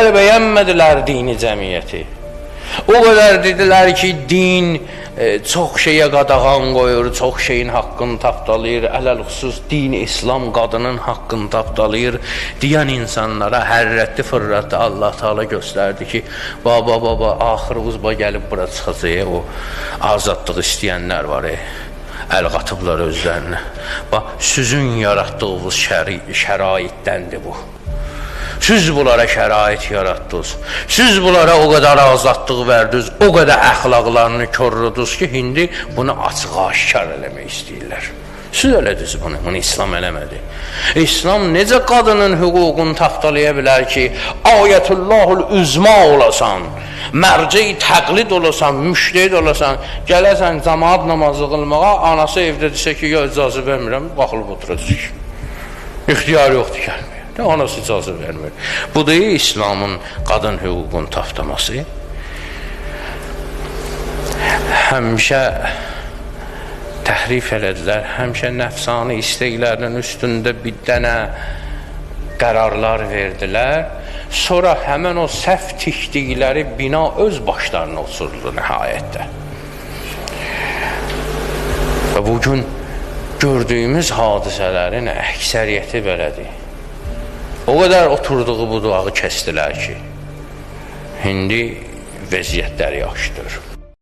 Hələ bəyənmədilər dini cəmiyyəti. O qədər dedilər ki, din e, çox şeyə qadağan qoyur, çox şeyin haqqını tapdalayır. Ələl xüsus din, İslam qadının haqqını tapdalayır deyən insanlara hərrətli fırratdı Allah Taala göstərdi ki, baba baba axırımız ba gəlib bura çıxacaq o azadlıq istəyənlər var. E. Əl qatıblar özlərinə. Bax, sizin yaratdığınız şəri şəraitdəndir bu. Siz bunlara şərait yaratdınız. Siz bunlara o qədər azadlıq verdiniz, o qədər əxlaqlarını korladınız ki, indi bunu açıq-aşkar eləmək istəyirlər. Siz elədiniz bunu, bunu İslam eləmədi. İslam necə qadının hüququnu tapdalaya bilər ki, ayətullahul üzma olasan, mərci təqlid olasan, müştəhid olasan, gələsən cəmaat namazı qılmağa, anası evdə desə ki, ya icazə vermirəm, baxılıb oturacaq. İxtiyar yoxdur gəlmir. Də anası icazə vermir. Bu da İslamın qadın hüququnu tapdaması. Həmişə təhrif elədilər. Həmişə nəfsani istəklərinin üstündə bir dənə qərarlar verdilər. Sonra həmən o səhv tikdikləri bina öz başlarına oturdu nəhayətdə. Və bugün gördüyümüz hadisələrin əksəriyyəti belədir. O qədər oturduğu budağı kəstilər ki, indi vəziyyətləri yaxşıdır.